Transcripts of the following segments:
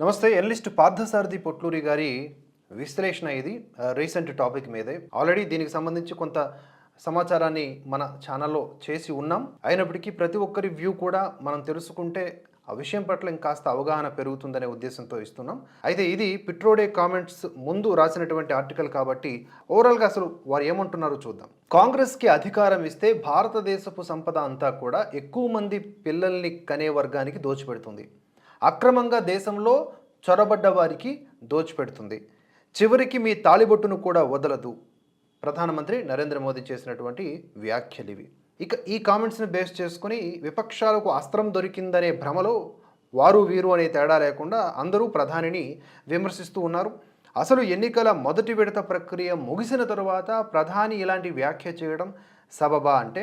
నమస్తే ఎనలిస్ట్ పార్థసారథి పొట్లూరి గారి విశ్లేషణ ఇది రీసెంట్ టాపిక్ మీదే. ఆల్రెడీ దీనికి సంబంధించి కొంత సమాచారాన్ని మన ఛానల్లో చేసి ఉన్నాం. అయినప్పటికీ ప్రతి ఒక్కరి వ్యూ కూడా మనం తెలుసుకుంటే ఆ విషయం పట్ల ఇంకాస్త అవగాహన పెరుగుతుందనే ఉద్దేశంతో ఇస్తున్నాం. అయితే ఇది పిట్రోడే కామెంట్స్ ముందు రాసినటువంటి ఆర్టికల్ కాబట్టి ఓవరాల్గా అసలు వారు ఏమంటున్నారో చూద్దాం. కాంగ్రెస్కి అధికారం ఇస్తే భారతదేశపు సంపద అంతా కూడా ఎక్కువ మంది పిల్లల్ని కనే వర్గానికి దోచిపెడుతుంది. అక్రమంగా దేశంలో చొరబడ్డ వారికి దోచిపెడుతుంది. చివరికి మీ తాలిబొట్టును కూడా వదలదు. ప్రధానమంత్రి నరేంద్ర మోదీ చేసినటువంటి వ్యాఖ్యలు ఇవి ఇక ఈ కామెంట్స్ని బేస్ చేసుకుని విపక్షాలకు అస్త్రం దొరికిందనే భ్రమలో వారు వీరు అనే తేడా లేకుండా అందరూ ప్రధానిని విమర్శిస్తూ ఉన్నారు. అసలు ఎన్నికల మొదటి విడత ప్రక్రియ ముగిసిన తరువాత ప్రధాని ఇలాంటి వ్యాఖ్య చేయడం సబబా అంటే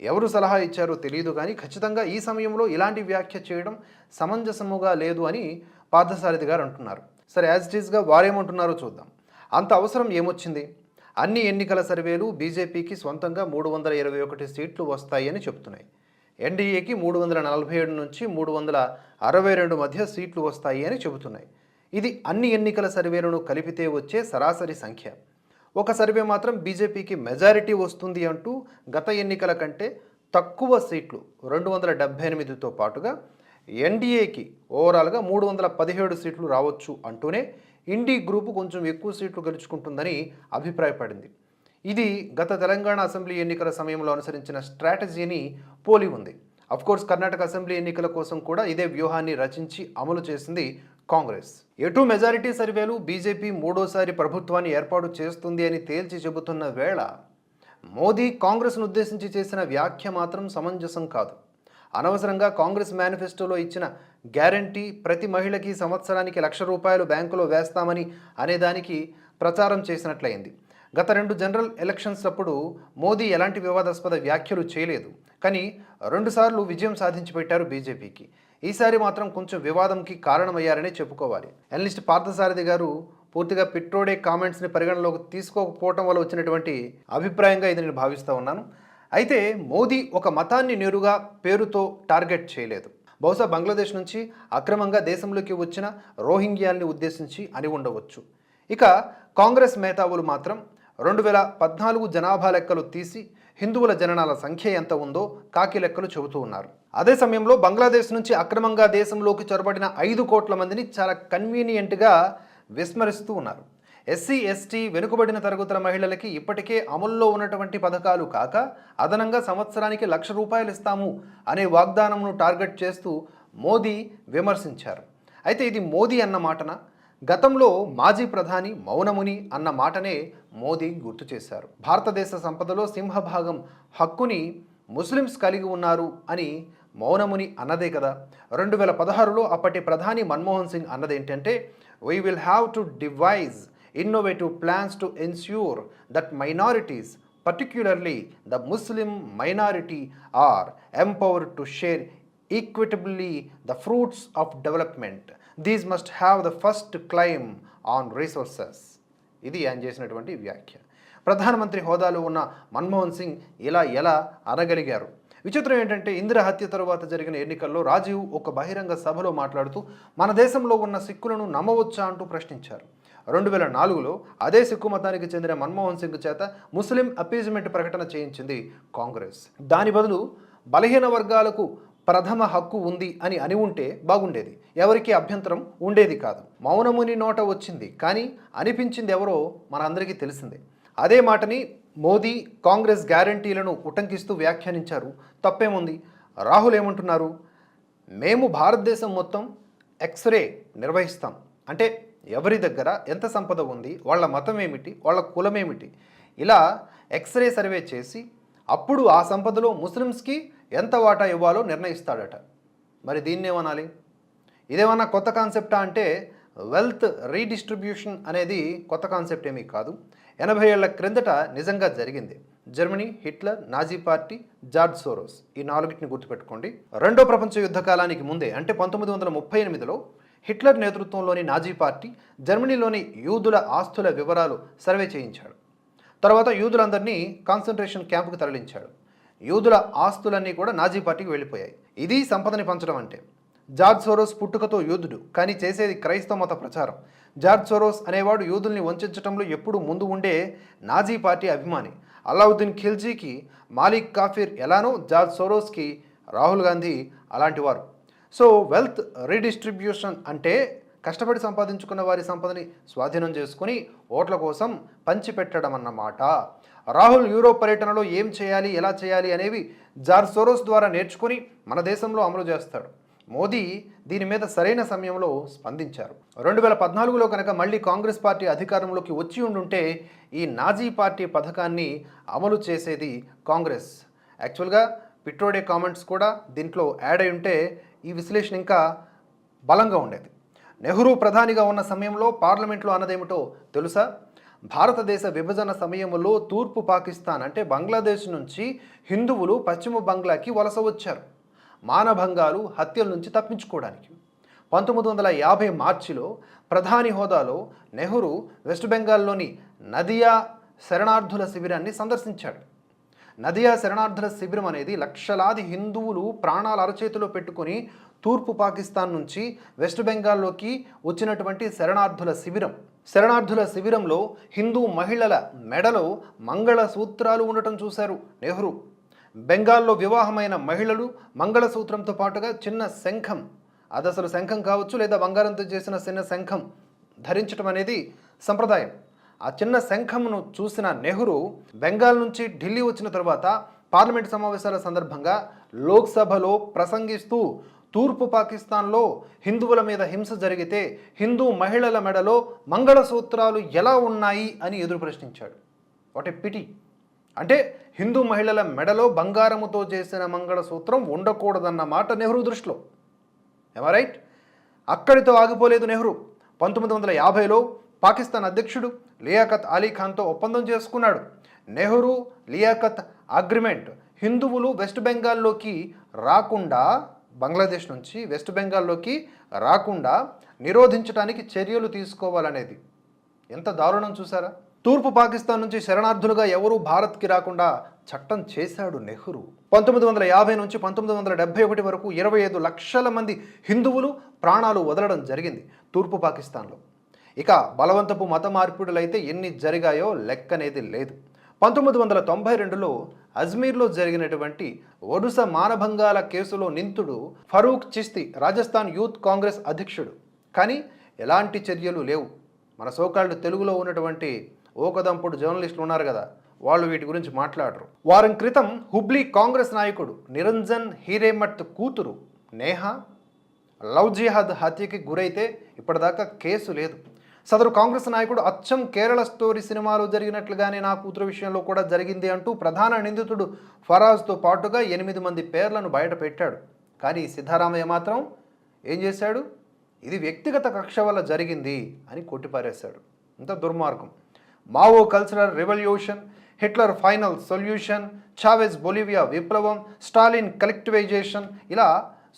ఎవరు సలహా ఇచ్చారో తెలియదు కానీ ఖచ్చితంగా ఈ సమయంలో ఇలాంటి వ్యాఖ్య చేయడం సమంజసముగా లేదు అని పార్థసారథి గారు అంటున్నారు. సరే యాజ్ ఇట్ ఈస్గా వారేమంటున్నారో చూద్దాం. అంత అవసరం ఏమొచ్చింది? అన్ని ఎన్నికల సర్వేలు బీజేపీకి సొంతంగా మూడు వందల ఇరవై ఒకటి సీట్లు వస్తాయని చెప్తున్నాయి. ఎన్డీఏకి మూడు వందల నలభై ఏడు నుంచి మూడు వందల అరవై రెండు మధ్య సీట్లు వస్తాయి అని చెబుతున్నాయి. ఇది అన్ని ఎన్నికల సర్వేలను కలిపితే వచ్చే సరాసరి సంఖ్య. ఒక సర్వే మాత్రం బీజేపీకి మెజారిటీ వస్తుంది అంటూ గత ఎన్నికల కంటే తక్కువ సీట్లు రెండు వందల డెబ్బై ఎనిమిదితో పాటుగా ఎన్డీఏకి ఓవరాల్గా మూడు వందల పదిహేడు సీట్లు రావచ్చు అంటూనే ఇండి గ్రూపు కొంచెం ఎక్కువ సీట్లు గెలుచుకుంటుందని అభిప్రాయపడింది. ఇది గత తెలంగాణ అసెంబ్లీ ఎన్నికల సమయంలో అనుసరించిన స్ట్రాటజీని పోలి ఉంది. అఫ్కోర్స్ కర్ణాటక అసెంబ్లీ ఎన్నికల కోసం కూడా ఇదే వ్యూహాన్ని రచించి అమలు చేసింది కాంగ్రెస్. ఎటు మెజారిటీ సర్వేలు బీజేపీ మూడోసారి ప్రభుత్వాన్ని ఏర్పాటు చేస్తుంది అని తేల్చి చెబుతున్న వేళ మోదీ కాంగ్రెస్ను ఉద్దేశించి చేసిన వ్యాఖ్య మాత్రం సమంజసం కాదు. అనవసరంగా కాంగ్రెస్ మేనిఫెస్టోలో ఇచ్చిన గ్యారంటీ ప్రతి మహిళకి సంవత్సరానికి లక్ష రూపాయలు బ్యాంకులో వేస్తామని అనేదానికి ప్రచారం చేసినట్లయింది. గత రెండు జనరల్ ఎలక్షన్స్ అప్పుడు మోదీ ఎలాంటి వివాదాస్పద వ్యాఖ్యలు చేయలేదు. కానీ రెండుసార్లు విజయం సాధించి పెట్టారు బీజేపీకి. ఈసారి మాత్రం కొంచెం వివాదంకి కారణమయ్యారనే చెప్పుకోవాలి. అనలిస్ట్ పార్థసారథి గారు పూర్తిగా పిట్రోడే కామెంట్స్ని పరిగణలోకి తీసుకోకపోవటం వల్ల వచ్చినటువంటి అభిప్రాయంగా ఇది నేను భావిస్తూ ఉన్నాను. అయితే మోదీ ఒక మతాన్ని నేరుగా పేరుతో టార్గెట్ చేయలేదు. బహుశా బంగ్లాదేశ్ నుంచి అక్రమంగా దేశంలోకి వచ్చిన రోహింగ్యాల్ని ఉద్దేశించి అని ఉండవచ్చు. ఇక కాంగ్రెస్ మేధావులు మాత్రం రెండు వేల పద్నాలుగు జనాభా లెక్కలు తీసి హిందువుల జననాల సంఖ్య ఎంత ఉందో కాకి లెక్కలు చెబుతూ ఉన్నారు. అదే సమయంలో బంగ్లాదేశ్ నుంచి అక్రమంగా దేశంలోకి చొరబడిన ఐదు కోట్ల మందిని చాలా కన్వీనియంట్గా విస్మరిస్తూ ఉన్నారు. ఎస్సీ ఎస్టీ వెనుకబడిన తరగతుల మహిళలకి ఇప్పటికే అమల్లో ఉన్నటువంటి పథకాలు కాక అదనంగా సంవత్సరానికి లక్ష రూపాయలు ఇస్తాము అనే వాగ్దానంను టార్గెట్ చేస్తూ మోదీ విమర్శించారు. అయితే ఇది మోదీ అన్న మాటన? గతంలో మాజీ ప్రధాని మౌనముని అన్న మాటనే మోదీ గుర్తు చేశారు. భారతదేశ సంపదలో సింహభాగం హక్కుని ముస్లిమ్స్ కలిగి ఉన్నారు అని మౌనముని అన్నదే కదా. రెండు వేల పదహారులో అప్పటి ప్రధాని Manmohan Singh అన్నదేంటంటే we will have to devise innovative plans to ensure that minorities, particularly the Muslim minority, are empowered to share equitably the fruits of development. These must have the first claim on resources. ఇది ఆయన చేసినటువంటి వ్యాఖ్య ప్రధానమంత్రి హోదాలో ఉన్న మన్మోహన్ సింగ్ ఇలా ఎలా అనగలిగారు విచిత్రం ఏంటంటే ఇందిర హత్య తరువాత జరిగిన ఎన్నికల్లో రాజీవ్ ఒక బహిరంగ సభలో మాట్లాడుతూ మన దేశంలో ఉన్న సిక్కులను నమ్మవచ్చా అంటూ ప్రశ్నించారు రెండు వేల నాలుగులో అదే సిక్కు మతానికి చెందిన మన్మోహన్ సింగ్ చేత ముస్లిం అపీజ్మెంట్ ప్రకటన చేయించింది కాంగ్రెస్. దాని బదులు బలహీన వర్గాలకు ప్రథమ హక్కు ఉంది అని అని ఉంటే బాగుండేది. ఎవరికి అభ్యంతరం ఉండేది కాదు. మౌనముని నోట వచ్చింది. కానీ అనిపించింది ఎవరో మనందరికీ తెలిసిందే. అదే మాటని మోదీ కాంగ్రెస్ గ్యారంటీలను ఉటంకిస్తూ వ్యాఖ్యానించారు. తప్పేముంది? రాహుల్ ఏమంటున్నారు? మేము భారతదేశం మొత్తం ఎక్స్రే నిర్వహిస్తాం. అంటే ఎవరి దగ్గర ఎంత సంపద ఉంది వాళ్ళ మతం ఏమిటి వాళ్ళ కులం ఏమిటి ఇలా ఎక్స్రే సర్వే చేసి అప్పుడు ఆ సంపదలో ముస్లిమ్స్కి ఎంత వాటా ఇవ్వాలో నిర్ణయిస్తాడట. మరి దీన్ని ఏమనాలి? ఇదేమన్నా కొత్త కాన్సెప్టా అంటే వెల్త్ రీడిస్ట్రిబ్యూషన్ అనేది కొత్త కాన్సెప్ట్ ఏమీ కాదు. ఎనభై ఏళ్ళ క్రిందట నిజంగా జరిగింది. Germany Hitler Nazi party George Soros ఈ నాలుగిటిని గుర్తుపెట్టుకోండి. రెండో ప్రపంచ యుద్ధ కాలానికి ముందే అంటే పంతొమ్మిది వందల ముప్పై ఎనిమిదిలో హిట్లర్ నేతృత్వంలోని నాజీ పార్టీ జర్మనీలోని యూదుల ఆస్తుల వివరాలు సర్వే చేయించాడు. తర్వాత యూదులందరినీ కాన్సన్ట్రేషన్ క్యాంపుకు తరలించాడు. యూదుల ఆస్తులన్నీ కూడా నాజీ పార్టీకి వెళ్ళిపోయాయి. ఇది సంపదని పంచడం అంటే. జార్జ్ సోరోస్ పుట్టుకతో యూదుడు కానీ చేసేది క్రైస్తవ మత ప్రచారం. జార్జ్ సోరోస్ అనేవాడు యూదుల్ని వంచడంలో ఎప్పుడు ముందు ఉండే నాజీ పార్టీ అభిమాని. అలావుద్దీన్ ఖిల్జీకి మాలిక్ కాఫీర్ ఎలానో జార్జ్ సోరోస్కి రాహుల్ గాంధీ అలాంటివారు సో వెల్త్ రీడిస్ట్రిబ్యూషన్ అంటే కష్టపడి సంపాదించుకున్న వారి సంపదని స్వాధీనం చేసుకుని ఓట్ల కోసం పంచిపెట్టడం అన్నమాట రాహుల్ యూరోప్ పర్యటనలో ఏం చేయాలి ఎలా చేయాలి అనేవి జార్ సోరోస్ ద్వారా నేర్చుకుని మన దేశంలో అమలు చేస్తాడు. మోదీ దీని మీద సరైన సమయంలో స్పందించారు. రెండు వేల పద్నాలుగులో కనుక మళ్ళీ కాంగ్రెస్ పార్టీ అధికారంలోకి వచ్చి ఉండుంటే ఈ నాజీ పార్టీ పథకాన్ని అమలు చేసేది కాంగ్రెస్. యాక్చువల్గా పిట్రోడే కామెంట్స్ కూడా దీంట్లో యాడ్ అయి ఉంటే ఈ విశ్లేషణ ఇంకా బలంగా ఉండేది. నెహ్రూ ప్రధానిగా ఉన్న సమయంలో పార్లమెంట్లో అన్నదేమిటో తెలుసా? భారతదేశ విభజన సమయంలో తూర్పు పాకిస్తాన్ అంటే బంగ్లాదేశ్ నుంచి హిందువులు పశ్చిమ బంగ్లాకి వలస వచ్చారు. మానభంగాలు హత్యల నుంచి తప్పించుకోవడానికి. పంతొమ్మిది వందల యాభై మార్చిలో ప్రధాని హోదాలో నెహ్రూ వెస్ట్ బెంగాల్లోని నదియా శరణార్థుల శిబిరాన్ని సందర్శించాడు. నదియా శరణార్థుల శిబిరం అనేది లక్షలాది హిందువులు ప్రాణాల అరచేతిలో పెట్టుకొని తూర్పు పాకిస్తాన్ నుంచి వెస్ట్ బెంగాల్లోకి వచ్చినటువంటి శరణార్థుల శిబిరం. శరణార్థుల శిబిరంలో హిందూ మహిళల మెడలో మంగళ సూత్రాలు ఉండటం చూశారు నెహ్రూ. బెంగాల్లో వివాహమైన మహిళలు మంగళసూత్రంతో పాటుగా చిన్న శంఖం. అది అసలు శంఖం కావచ్చు లేదా బంగారంతో చేసిన చిన్న శంఖం ధరించడం అనేది సంప్రదాయం. ఆ చిన్న శంఖమును చూసిన నెహ్రూ బెంగాల్ నుంచి ఢిల్లీ వచ్చిన తర్వాత పార్లమెంట్ సమావేశాల సందర్భంగా లోక్సభలో ప్రసంగిస్తూ తూర్పు పాకిస్తాన్లో హిందువుల మీద హింస జరిగితే హిందూ మహిళల మెడలో మంగళసూత్రాలు ఎలా ఉన్నాయి అని ఎదురు ప్రశ్నించాడు. What a pity! అంటే హిందూ మహిళల మెడలో బంగారముతో చేసిన మంగళసూత్రం ఉండకూడదన్న మాట నెహ్రూ దృష్టిలో. రైట్ అక్కడితో ఆగిపోలేదు నెహ్రూ. పంతొమ్మిది వందల యాభైలో పాకిస్తాన్ అధ్యక్షుడు లియాఖత్ అలీ ఖాన్తో ఒప్పందం చేసుకున్నాడు. నెహ్రూ లియాఖత్ అగ్రిమెంట్ హిందువులు వెస్ట్ బెంగాల్లోకి రాకుండా బంగ్లాదేశ్ నుంచి వెస్ట్ బెంగాల్లోకి రాకుండా నిరోధించడానికి చర్యలు తీసుకోవాలనేది. ఎంత దారుణం చూసారా? తూర్పు పాకిస్తాన్ నుంచి శరణార్థులుగా ఎవరూ భారత్కి రాకుండా చట్టం చేశాడు నెహ్రూ. పంతొమ్మిది వందల యాభై నుంచి పంతొమ్మిది వందల డెబ్బై ఒకటి వరకు ఇరవై ఐదు లక్షల మంది హిందువులు ప్రాణాలు వదలడం జరిగింది తూర్పు పాకిస్తాన్లో. ఇక బలవంతపు మత మార్పిడులైతే ఎన్ని జరిగాయో లెక్కనేది లేదు. పంతొమ్మిది వందల తొంభై రెండులో అజ్మీర్లో జరిగినటువంటి ఒడుస మానభంగాల కేసులో నింతుడు ఫరూక్ చిస్తి రాజస్థాన్ యూత్ కాంగ్రెస్ అధ్యక్షుడు. కానీ ఎలాంటి చర్యలు లేవు. మన సోకాళ్ళు తెలుగులో ఉన్నటువంటి ఓకదంపుడు జర్నలిస్టులు ఉన్నారు కదా వాళ్ళు వీటి గురించి మాట్లాడరు. వారం క్రితం హుబ్లీ కాంగ్రెస్ నాయకుడు నిరంజన్ హీరేమట్ కూతురు నేహా లవ్ జిహాద్ హత్యకి గురైతే ఇప్పటిదాకా కేసు లేదు. సదరు కాంగ్రెస్ నాయకుడు అచ్చం కేరళ స్టోరీ సినిమాలో జరిగినట్లుగానే నా కూతురు విషయంలో కూడా జరిగింది అంటూ ప్రధాన నిందితుడు ఫరాజ్తో పాటుగా ఎనిమిది మంది పేర్లను బయట పెట్టాడు. కానీ సిద్ధారామయ్య మాత్రం ఏం చేశాడు? ఇది వ్యక్తిగత కక్ష వల్ల జరిగింది అని కొట్టిపారేశాడు. ఇంత దుర్మార్గం. Mao cultural revolution Hitler final solution Chavez Bolivia విప్లవం స్టాలిన్ కలెక్టివైజేషన్ ఇలా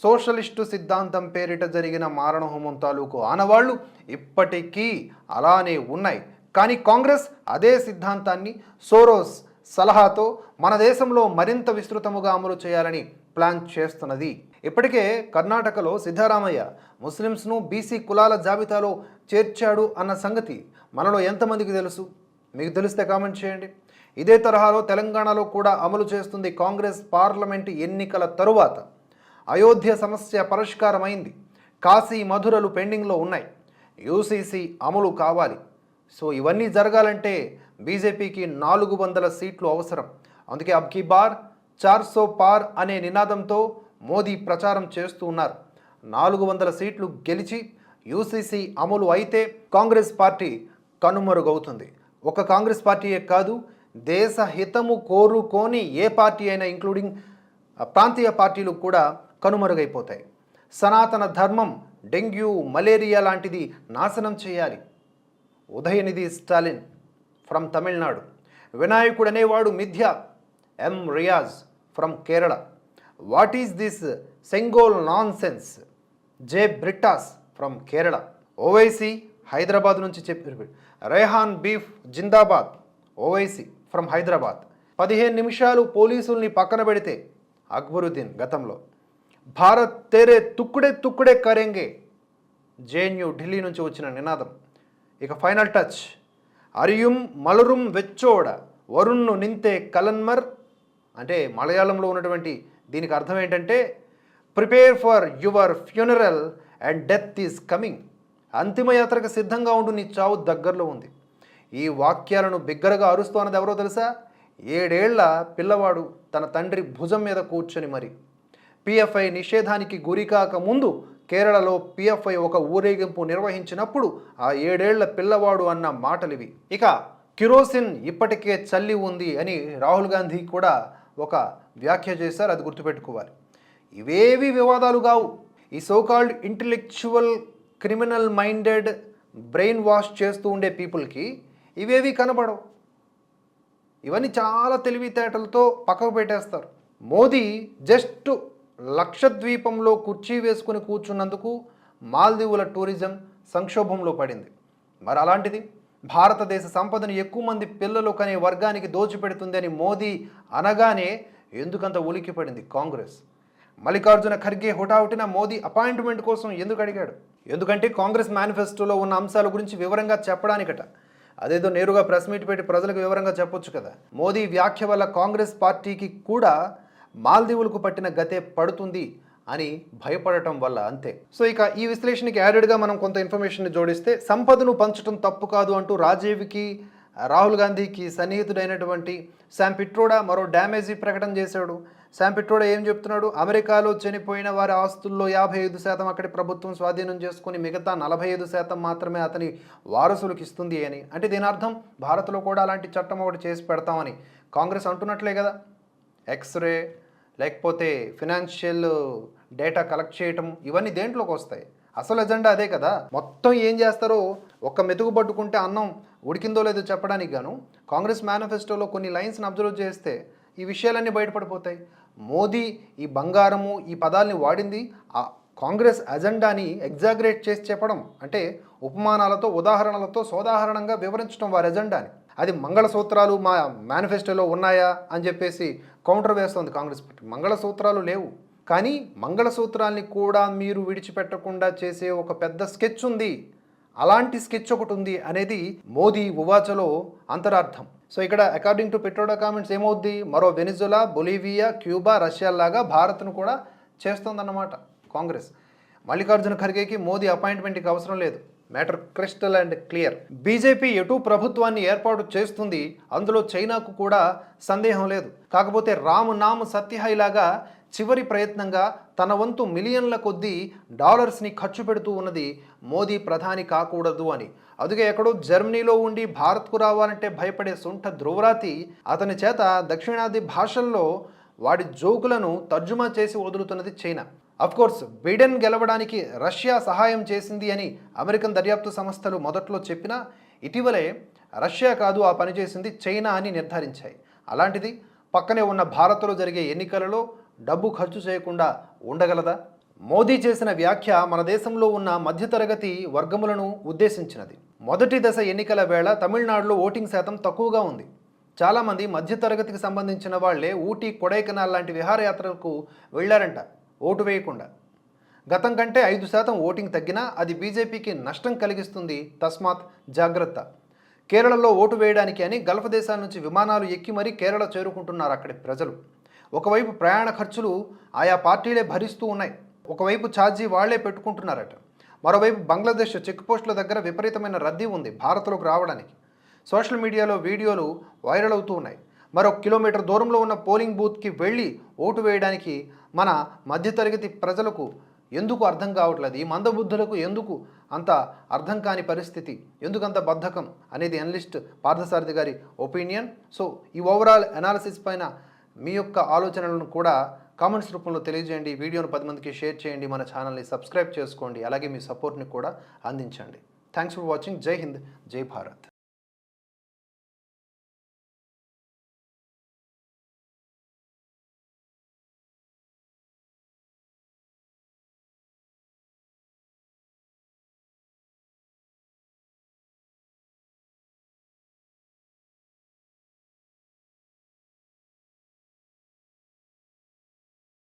సోషలిస్టు సిద్ధాంతం పేరిట జరిగిన మారణహోమం తాలూకు ఆనవాళ్ళు ఇప్పటికీ అలానే ఉన్నాయి. కానీ కాంగ్రెస్ అదే సిద్ధాంతాన్ని సోరోస్ సలహాతో మన దేశంలో మరింత విస్తృతముగా అమలు చేయాలని ప్లాన్ చేస్తున్నది. ఇప్పటికే కర్ణాటకలో సిద్ధరామయ్య ముస్లిమ్స్ను బీసీ కులాల జాబితాలో చేర్చాడు అన్న సంగతి మనలో ఎంతమందికి తెలుసు? మీకు తెలిస్తే కామెంట్ చేయండి. ఇదే తరహాలో తెలంగాణలో కూడా అమలు చేస్తుంది కాంగ్రెస్ పార్లమెంటు ఎన్నికల తరువాత. అయోధ్య సమస్య పరిష్కారమైంది. కాశీ మధురలు పెండింగ్లో ఉన్నాయి. యూసీసీ అమలు కావాలి. సో ఇవన్నీ జరగాలంటే బీజేపీకి నాలుగు వందల సీట్లు అవసరం. అందుకే అబ్కి బార్ చార్ సో పార్ అనే నినాదంతో మోదీ ప్రచారం చేస్తూ ఉన్నారు. నాలుగు వందల సీట్లు గెలిచి యూసీసీ అమలు అయితే కాంగ్రెస్ పార్టీ కనుమరుగవుతుంది. ఒక కాంగ్రెస్ పార్టీయే కాదు దేశ హితము కోరుకోని ఏ పార్టీ అయినా ఇంక్లూడింగ్ ప్రాంతీయ పార్టీలు కూడా కనుమరుగైపోతాయి. సనాతన ధర్మం డెంగ్యూ మలేరియా లాంటిది నాశనం చేయాలి. ఉదయనిధి స్టాలిన్ ఫ్రమ్ తమిళనాడు. వినాయకుడు అనేవాడు మిథ్య M Riyaz from Kerala. What is this Sengol nonsense J Brittas from Kerala. Owaisi Hyderabad నుంచి చెప్పారు రేహాన్ బీఫ్ జిందాబాద్. ఓవైసీ ఫ్రమ్ హైదరాబాద్. పదిహేను నిమిషాలు పోలీసుల్ని పక్కన పెడితే అక్బరుద్దీన్ గతంలో. భారత్ తేరే తుక్కుడే తుక్కుడే కరేంగే. జేఎన్యూ ఢిల్లీ నుంచి వచ్చిన నినాదం. ఇక ఫైనల్ టచ్. అరియుం మలరుం వెచ్చోడ వరుణ్ను నింతే కలన్మర్. అంటే మలయాళంలో ఉన్నటువంటి దీనికి అర్థం ఏంటంటే prepare for your funeral and death is coming. అంతిమయాత్రకు సిద్ధంగా ఉండు నీ చావు దగ్గరలో ఉంది. ఈ వాక్యాలను బిగ్గరగా అరుస్తోన్నది ఎవరో తెలుసా? ఏడేళ్ళ పిల్లవాడు తన తండ్రి భుజం మీద కూర్చొని మరి. పిఎఫ్ఐ నిషేధానికి గురికాక ముందు కేరళలో పిఎఫ్ఐ ఒక ఊరేగింపు నిర్వహించినప్పుడు ఆ ఏడేళ్ళ పిల్లవాడు అన్న మాటలివి. ఇక కిరోసిన్ ఇప్పటికే చల్లి ఉంది అని రాహుల్ గాంధీ కూడా ఒక వ్యాఖ్య చేశారు అది గుర్తుపెట్టుకోవాలి. ఇవేవి వివాదాలు కావు. ఈ so called intellectual criminal minded brain wash చేస్తూ ఉండే పీపుల్కి ఇవేవి కనబడవు. ఇవన్నీ చాలా తెలివితేటలతో పక్కకు పెట్టేస్తారు. మోదీ జస్ట్ లక్షద్వీపంలో కుర్చీ వేసుకుని కూర్చున్నందుకు మాల్దీవుల టూరిజం సంక్షోభంలో పడింది. మరి అలాంటిది భారతదేశ సంపదను ఎక్కువ మంది పిల్లలు కనే వర్గానికి దోచిపెడుతుంది అని మోదీ అనగానే ఎందుకంత ఉలికి పడింది కాంగ్రెస్? మల్లికార్జున ఖర్గే హుటాహుటిన మోదీ అపాయింట్మెంట్ కోసం ఎందుకు అడిగాడు? ఎందుకంటే కాంగ్రెస్ మేనిఫెస్టోలో ఉన్న అంశాల గురించి వివరంగా చెప్పడానికట. అదేదో నేరుగా ప్రెస్ మీట్ పెట్టి ప్రజలకు వివరంగా చెప్పొచ్చు కదా. మోదీ వ్యాఖ్య వల్ల కాంగ్రెస్ పార్టీకి కూడా మాల్దీవులకు పట్టిన గతే పడుతుంది అని భయపడటం వల్ల అంతే. సో ఇక ఈ విశ్లేషణకి యాడెడ్గా మనం కొంత ఇన్ఫర్మేషన్ జోడిస్తే సంపదను పంచడం తప్పు కాదు అంటూ రాజీవ్కి రాహుల్ గాంధీకి సన్నిహితుడైనటువంటి శామ్ పిట్రోడా మరో డ్యామేజీ ప్రకటన చేశాడు. శామ్ పిట్రోడా ఏం చెప్తున్నాడు? అమెరికాలో చనిపోయిన వారి ఆస్తుల్లో యాభై ఐదు శాతం అక్కడి ప్రభుత్వం స్వాధీనం చేసుకుని మిగతా నలభై ఐదు శాతం మాత్రమే అతని వారసులకు ఇస్తుంది అని. అంటే దీని అర్థం భారత్లో కూడా అలాంటి చట్టం ఒకటి చేసి పెడతామని. కాంగ్రెస్ అంటున్నట్లే కదా. ఎక్స్రే లేకపోతే ఫినాన్షియల్ డేటా కలెక్ట్ చేయటం ఇవన్నీ దేంట్లోకి వస్తాయి? అసలు ఎజెండా అదే కదా. మొత్తం ఏం చేస్తారో ఒక్క మెతుకు పట్టుకుంటే అన్నం ఉడికిందో లేదో చెప్పడానికి గాను కాంగ్రెస్ మేనిఫెస్టోలో కొన్ని లైన్స్ని అబ్జర్వ్ చేస్తే ఈ విషయాలన్నీ బయటపడిపోతాయి. మోదీ ఈ బంగారము ఈ పదాల్ని వాడింది ఆ కాంగ్రెస్ అజెండాని ఎగ్జాగరేట్ చేసి చెప్పడం అంటే ఉపమానాలతో ఉదాహరణలతో సోదాహరణంగా వివరించడం వారి ఎజెండాని. అది మంగళసూత్రాలు మా మేనిఫెస్టోలో ఉన్నాయా అని చెప్పేసి కౌంటర్ వేస్తోంది కాంగ్రెస్ పార్టీ. మంగళసూత్రాలు లేవు. కానీ మంగళసూత్రాల్ని కూడా మీరు విడిచిపెట్టకుండా చేసే ఒక పెద్ద స్కెచ్ ఉంది. అలాంటి స్కెచ్ ఒకటి ఉంది అనేది మోదీ ఉవాచలో అంతరార్థం. సో ఇక్కడ అకార్డింగ్ టు పెట్రోడా కామెంట్స్ ఏమవుద్ది? మరో వెనిజులా బొలీవియా క్యూబా రష్యా లాగా భారత్ను కూడా చేస్తుందన్నమాట కాంగ్రెస్. మల్లికార్జున ఖర్గేకి మోదీ అపాయింట్మెంట్కి అవసరం లేదు. Matter crystal and clear. BJP ఎటు ప్రభుత్వాన్ని ఏర్పాటు చేస్తుంది అందులో చైనాకు కూడా సందేహం లేదు. కాకపోతే రాము నామ్ సత్యహాయిలాగా చివరి ప్రయత్నంగా తన వంతు మిలియన్ల కొద్దీ డాలర్స్ని ఖర్చు పెడుతూ ఉన్నది మోదీ ప్రధాని కాకూడదు అని. అందుకే ఎక్కడో జర్మనీలో ఉండి భారత్కు రావాలంటే భయపడే సుంఠ ధ్రువరాతి అతని చేత దక్షిణాది భాషల్లో వాడి జోకులను తర్జుమా చేసి వదులుతున్నది చైనా. కోర్స్ బిడెన్ గెలవడానికి రష్యా సహాయం చేసింది అని అమెరికన్ దర్యాప్తు సంస్థలు మొదట్లో చెప్పినా ఇటీవలే రష్యా కాదు ఆ పని చేసింది చైనా అని నిర్ధారించాయి. అలాంటిది పక్కనే ఉన్న భారత్లో జరిగే ఎన్నికలలో డబ్బు ఖర్చు చేయకుండా ఉండగలదా? మోదీ చేసిన వ్యాఖ్య మన దేశంలో ఉన్న మధ్యతరగతి వర్గములను ఉద్దేశించినది. మొదటి దశ ఎన్నికల వేళ తమిళనాడులో ఓటింగ్ శాతం తక్కువగా ఉంది. చాలామంది మధ్యతరగతికి సంబంధించిన వాళ్ళే ఊటీ కొడైకెనాల్ లాంటి విహారయాత్రలకు వెళ్ళారంట ఓటు వేయకుండా. గతం కంటే ఐదు శాతం ఓటింగ్ తగ్గినా అది బీజేపీకి నష్టం కలిగిస్తుంది తస్మాత్ జాగ్రత్త. కేరళలో ఓటు వేయడానికి అని గల్ఫ్ దేశాల నుంచి విమానాలు ఎక్కి మరీ కేరళ చేరుకుంటున్నారు అక్కడి ప్రజలు. ఒకవైపు ప్రయాణ ఖర్చులు ఆయా పార్టీలే భరిస్తూ ఉన్నాయి. ఒకవైపు ఛార్జీ వాళ్ళే పెట్టుకుంటున్నారట. మరోవైపు బంగ్లాదేశ్ చెక్ పోస్టుల దగ్గర విపరీతమైన రద్దీ ఉంది భారత్లోకి రావడానికి. సోషల్ మీడియాలో వీడియోలు వైరల్ అవుతూ ఉన్నాయి. మరో కిలోమీటర్ దూరంలో ఉన్న పోలింగ్ బూత్కి వెళ్ళి ఓటు వేయడానికి మన మధ్యతరగతి ప్రజలకు ఎందుకు అర్థం కావట్లేదు? ఈ మందబుద్ధులకు ఎందుకు అంత అర్థం కాని పరిస్థితి? ఎందుకంత బద్ధకం? అనేది అనలిస్ట్ పార్థసారథి గారి ఒపీనియన్ సో ఈ ఓవరాల్ అనాలిసిస్ పైన మీ యొక్క ఆలోచనలను కూడా కామెంట్స్ రూపంలో తెలియజేయండి. వీడియోను పది మందికి షేర్ చేయండి. మన ఛానల్ని సబ్స్క్రైబ్ చేసుకోండి. అలాగే మీ సపోర్ట్ని కూడా అందించండి. థ్యాంక్స్ ఫర్ వాచింగ్ జై హింద్ జై భారత్